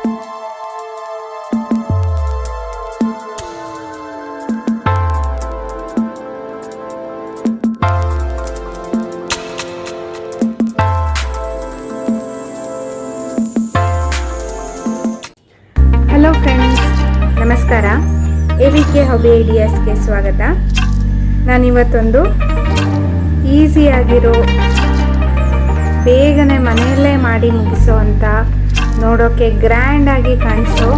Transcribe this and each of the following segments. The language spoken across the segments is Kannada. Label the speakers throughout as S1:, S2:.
S1: ಹಲೋ ಫ್ರೆಂಡ್ಸ್ ನಮಸ್ಕಾರ. ಎ ವಿ ಕೆ ಹಾಬಿ ಐಡಿಯಾಸ್ಗೆ ಸ್ವಾಗತ. ನಾನಿವತ್ತೊಂದು ಈಸಿಯಾಗಿರೋ ಬೇಗನೆ ಮನೆಯಲ್ಲೇ ಮಾಡಿ ಮುಗಿಸೋ ಅಂತ ನೋಡೋಕ್ಕೆ ಗ್ರ್ಯಾಂಡಾಗಿ ಕಾಣಿಸೋ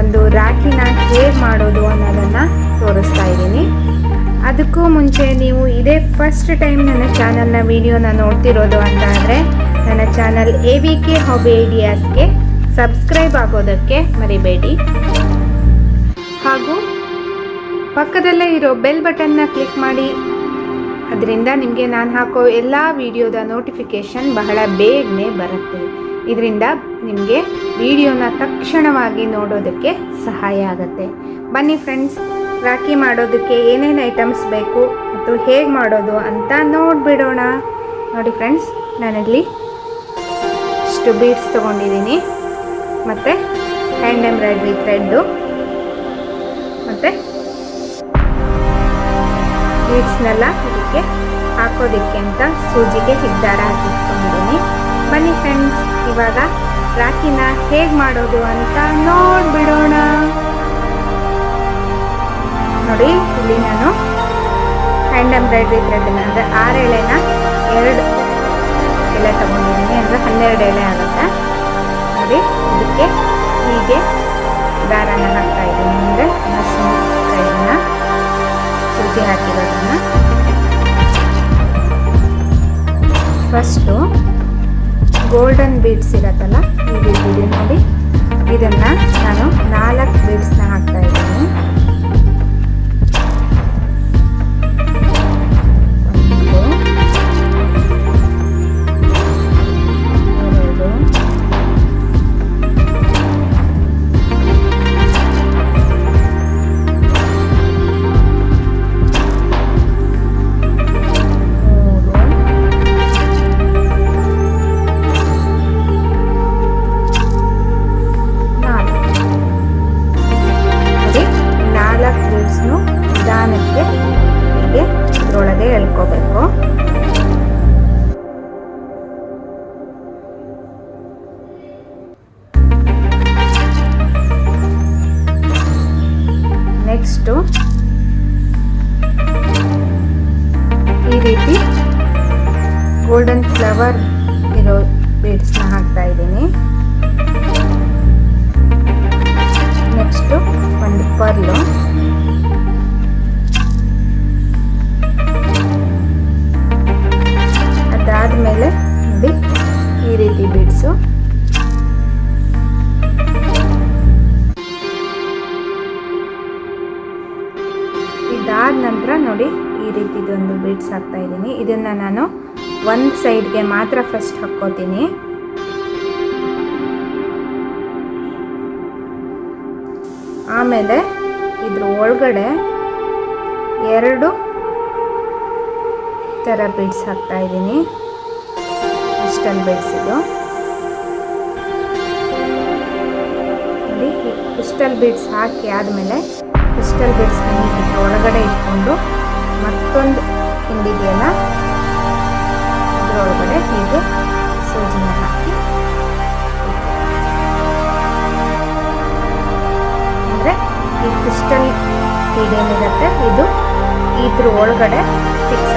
S1: ಒಂದು ರಾಖಿನ ಹೇಗೆ ಮಾಡೋದು ಅನ್ನೋದನ್ನು ತೋರಿಸ್ತಾ ಇದ್ದೀನಿ. ಅದಕ್ಕೂ ಮುಂಚೆ ನೀವು ಇದೇ ಫಸ್ಟ್ ಟೈಮ್ ನನ್ನ ಚಾನಲ್ನ ವಿಡಿಯೋನ ನೋಡ್ತಿರೋದು ಅಂತ ಅಂದರೆ ನನ್ನ channel A V K hobby ಐಡಿಯಾಸ್ಗೆ subscribe ಆಗೋದಕ್ಕೆ ಮರಿಬೇಡಿ. ಹಾಗೂ ಪಕ್ಕದಲ್ಲೇ ಇರೋ ಬೆಲ್ ಬಟನ್ನ ಕ್ಲಿಕ್ ಮಾಡಿ. ಅದರಿಂದ ನಿಮಗೆ ನಾನು ಹಾಕೋ ಎಲ್ಲ ವಿಡಿಯೋದ ನೋಟಿಫಿಕೇಷನ್ ಬಹಳ ಬೇಗನೆ ಬರುತ್ತೆ. ಇದರಿಂದ ನಿಮಗೆ ವಿಡಿಯೋನ ತಕ್ಷಣವಾಗಿ ನೋಡೋದಕ್ಕೆ ಸಹಾಯ ಆಗುತ್ತೆ. ಬನ್ನಿ ಫ್ರೆಂಡ್ಸ್ ರಾಖಿ ಮಾಡೋದಕ್ಕೆ ಏನೇನು ಐಟಮ್ಸ್ ಬೇಕು ಮತ್ತು ಹೇಗೆ ಮಾಡೋದು ಅಂತ ನೋಡಿಬಿಡೋಣ. ನೋಡಿ ಫ್ರೆಂಡ್ಸ್ ನಾನಿಲ್ಲಿ ಇಷ್ಟು ಬೀಡ್ಸ್ ತೊಗೊಂಡಿದ್ದೀನಿ. ಮತ್ತು ಹ್ಯಾಂಡ್ ಎಂಬ್ರಾಯ್ಡ್ರಿ ಥ್ರೆಡ್ಡು ಮತ್ತು ಬೀಡ್ಸ್ನೆಲ್ಲ ಇದಕ್ಕೆ ಹಾಕೋದಕ್ಕೆ ಅಂತ ಸೂಜಿಗೆ ಹಿಗ್ದಾರ ಹಾಕಿಟ್ಕೊಂಡಿದ್ದೀನಿ. ಬನ್ನಿ ಫ್ರೆಂಡ್ಸ್ ಇವಾಗ ರಾಖಿನ ಹೇಗೆ ಮಾಡೋದು ಅಂತ ನೋಡ್ಬಿಡೋಣ. ನೋಡಿ, ಇಲ್ಲಿ ನಾನು ಹ್ಯಾಂಡ್ ಎಂಬ್ರಾಯ್ಡ್ರಿ ಥ್ರೆಡ್ನ ಅಂದರೆ ಆರು ಎಳೆನ ಎರಡು ಎಲೆ ತಗೊಂಡಿದ್ದೀನಿ, ಅಂದರೆ ಹನ್ನೆರಡು ಎಳೆ ಆಗುತ್ತೆ. ನೋಡಿ, ಇದಕ್ಕೆ ಹೀಗೆ ದಾರನ ಹಾಕ್ತಾ ಇದ್ದೀನಿ, ಅಂದರೆ ಮಶ್ರೂಮ್ ಸೈಡನ್ನ ಸೂಜಿ ಹಾಕಿರೋದನ್ನು. ಫಸ್ಟು ಗೋಲ್ಡನ್ ಬೀಡ್ಸ್ ಇರತ್ತಲ್ಲ ಈ ನೋಡಿ ಇದನ್ನು ನಾನು ನಾಲ್ಕು ಬೀಡ್ಸ್ನ ಹಾಕ್ತಾ ಇದ್ದೀನಿ. ಇದರೊಳಗೆ ಎಳ್ಕೋಬೇಕು ನೆಕ್ಸ್ಟು ಈ ರೀತಿ ಗೋಲ್ಡನ್ ಫ್ಲವರ್ ಇರೋ ಬೀಡ್ಸ್ನ ಹಾಕ್ತಾ ಇದ್ದೀನಿ. ಬೀಡ್ಸ್ ಹಾಕ್ತಾ ಇದ್ದೀನಿ. ಇದನ್ನು ನಾನು ಒಂದು ಸೈಡ್ಗೆ ಮಾತ್ರ ಫಸ್ಟ್ ಹಾಕ್ಕೋತೀನಿ. ಆಮೇಲೆ ಇದ್ರ ಒಳಗಡೆ ಎರಡು ಥರ ಬೀಡ್ಸ್ ಹಾಕ್ತಾ ಇದ್ದೀನಿ. ಇಷ್ಟನ್ನು ಬೀಡ್ಸ್ ಇದು. ನೋಡಿ ಕ್ರಿಸ್ಟಲ್ ಬೀಡ್ಸ್ ಹಾಕಿ ಆದಮೇಲೆ ಕ್ರಿಸ್ಟಲ್ ಬೀಡ್ಸ್ನ ಒಳಗಡೆ ಇಟ್ಕೊಂಡು ಮತ್ತೊಂದು ಹಿಂಡಿದೆಯಲ್ಲ ಇದರೊಳಗಡೆ ಹೀಗೆ ಸೂಜಿನ ಹಾಕಿ. ಅಂದರೆ ಈ ಕ್ರಿಸ್ಟಲ್ ಹೀಗೇನಿರುತ್ತೆ ಇದು ಇದ್ರ ಒಳಗಡೆ ಫಿಕ್ಸ್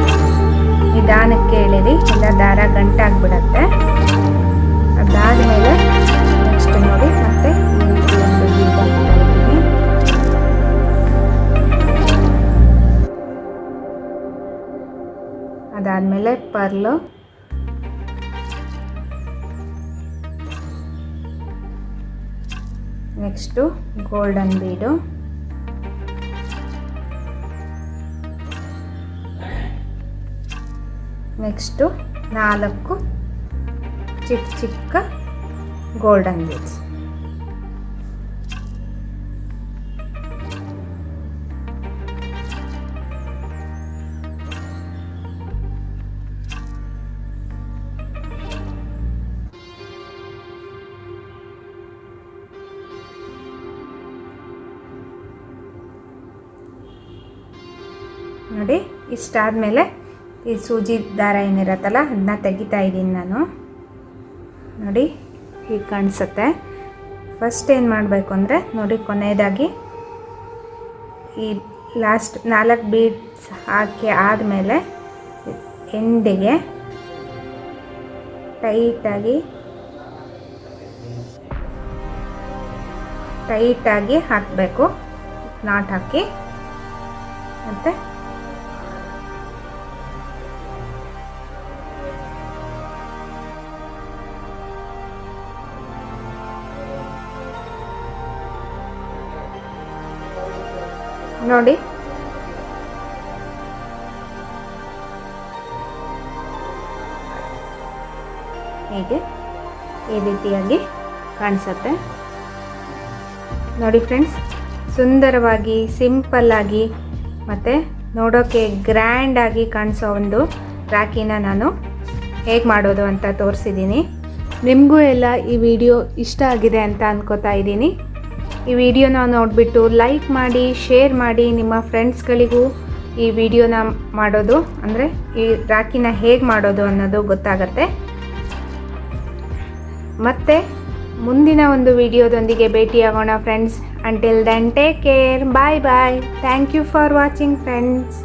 S1: ನಿಧಾನಕ್ಕೆ ಎಳೀರಿ, ಇಲ್ಲ ದಾರ ಗಂಟಾಗ್ಬಿಡತ್ತೆ. ಅದಾದ ಮೇಲೆ ನೆಕ್ಸ್ಟ್ ನೋಡಿ, ಮತ್ತೆ ಅದಾದಮೇಲೆ pearl. Next golden bead. Next ನಾಲ್ಕು ಚಿಕ್ಕ ಚಿಕ್ಕ ಗೋಲ್ಡನ್ ಬೀಡ್ಸ್ ನೋಡಿ ಇಷ್ಟಾದಮೇಲೆ ಈ ಸೂಜಿ ದಾರ ಏನಿರತ್ತಲ್ಲ ಅದನ್ನ ತೆಗಿತಾ ಇದ್ದೀನಿ ನಾನು. ನೋಡಿ, ಹೀಗೆ ಕಾಣಿಸುತ್ತೆ. ಫಸ್ಟ್ ಏನು ಮಾಡಬೇಕು ಅಂದರೆ, ನೋಡಿ, ಕೊನೆಯದಾಗಿ ಈ ಲಾಸ್ಟ್ ನಾಲ್ಕು ಬೀಡ್ಸ್ ಹಾಕಿ ಆದಮೇಲೆ ಎಂಡಿಗೆ ಟೈಟಾಗಿ ಟೈಟಾಗಿ ಹಾಕಬೇಕು. ನಾಟ್ ಹಾಕಿ. ಮತ್ತು ನೋಡಿ. ಹೀಗೆ ಈ ರೀತಿಯಾಗಿ ಕಾಣಿಸುತ್ತೆ. ನೋಡಿ ಫ್ರೆಂಡ್ಸ್, ಸುಂದರವಾಗಿ ಸಿಂಪಲ್ಲಾಗಿ ಮತ್ತು ನೋಡೋಕ್ಕೆ ಗ್ರ್ಯಾಂಡಾಗಿ ಕಾಣಿಸೋ ಒಂದು ರಾಖಿನ ನಾನು ಹೇಗೆ ಮಾಡೋದು ಅಂತ ತೋರಿಸಿದ್ದೀನಿ. ನಿಮಗೂ ಎಲ್ಲ ಈ ವಿಡಿಯೋ ಇಷ್ಟ ಆಗಿದೆ ಅಂತ ಅನ್ಕೋತಾ ಇದ್ದೀನಿ. ಈ ವಿಡಿಯೋನ ನೋಡಿಬಿಟ್ಟು ಲೈಕ್ ಮಾಡಿ, ಶೇರ್ ಮಾಡಿ ನಿಮ್ಮ ಫ್ರೆಂಡ್ಸ್ಗಳಿಗೂ ಈ ವಿಡಿಯೋನ ಮಾಡೋದು. ಅಂದರೆ ಈ ರಾಖಿನ ಹೇಗೆ ಮಾಡೋದು ಅನ್ನೋದು ಗೊತ್ತಾಗತ್ತೆ. ಮತ್ತೆ ಮುಂದಿನ ಒಂದು ವಿಡಿಯೋದೊಂದಿಗೆ ಭೇಟಿಯಾಗೋಣ friends until then take care bye bye thank you for watching friends